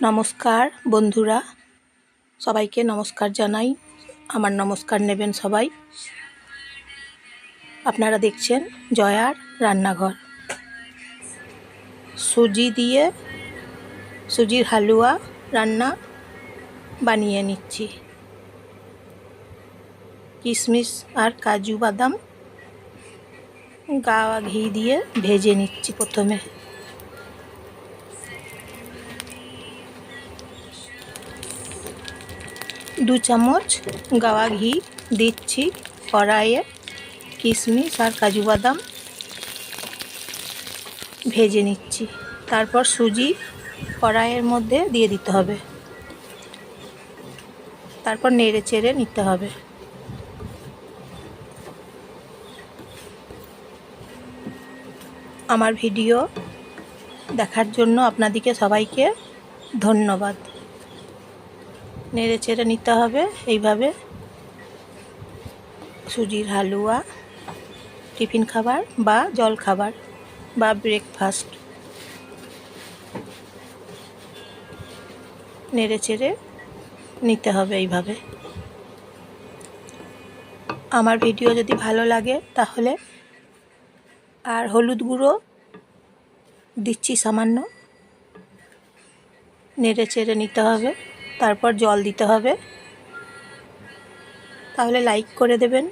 নমস্কার, বন্ধুরা। সবাইকে নমস্কার জানাই। আমার নমস্কার নেবেন সবাই। আপনারা দেখছেন জয়ার রান্নাঘর। সুজি দিয়ে সুজির হালুয়া রান্না বানিয়ে নিচ্ছি। কিশমিশ আর কাজু বাদাম গাওয়া ঘি দিয়ে ভেজে নিচ্ছি প্রথমে। দু চামচ গাওয়া ঘি দিচ্ছি কড়াইয়ে, কিশমিশ আর কাজু বাদাম ভেজে নিচ্ছি। তারপর সুজি কড়াইয়ের মধ্যে দিয়ে দিতে হবে। তারপর নেড়ে চেড়ে নিতে হবে। আমার ভিডিও দেখার জন্য আপনাদেরকে সবাইকে ধন্যবাদ। নেড়ে চেড়ে নিতে হবে, এইভাবে। সুজির হালুয়া, টিফিন খাবার বা জল খাবার বা ব্রেকফাস্ট নেড়ে চেড়ে নিতে হবে এইভাবে। আমার ভিডিও যদি ভালো লাগে তাহলে আর হলুদ গুঁড়ো দিচ্ছি সামান্য। নেড়ে চেড়ে নিতে হবে। তারপর জল দিতে হবে। তাহলে লাইক করে দেবেন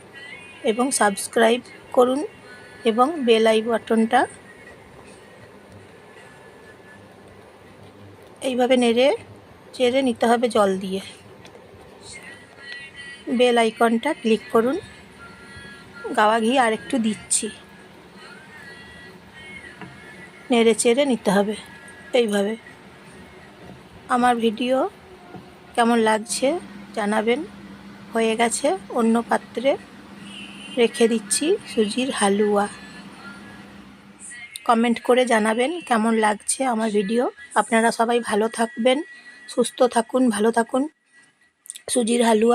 এবং সাবস্ক্রাইব করুন এবং বেল আই বাটনটা এইভাবে নেড়ে চেড়ে নিতে হবে জল দিয়ে। বেল আইকনটা ক্লিক করুন। গাওয়া ঘি আর একটু দিচ্ছি। নেড়ে চেড়ে নিতে হবে এইভাবে। আমার ভিডিও কেমন লাগছে জানাবেন। হয়ে গেছে অন্য পাত্রে রেখে দিচ্ছি সুজির হালুয়া। কমেন্ট করে জানাবেন কেমন লাগছে আমার ভিডিও। আপনারা সবাই ভালো থাকবেন, সুস্থ থাকুন, ভালো থাকুন। সুজির হালুয়া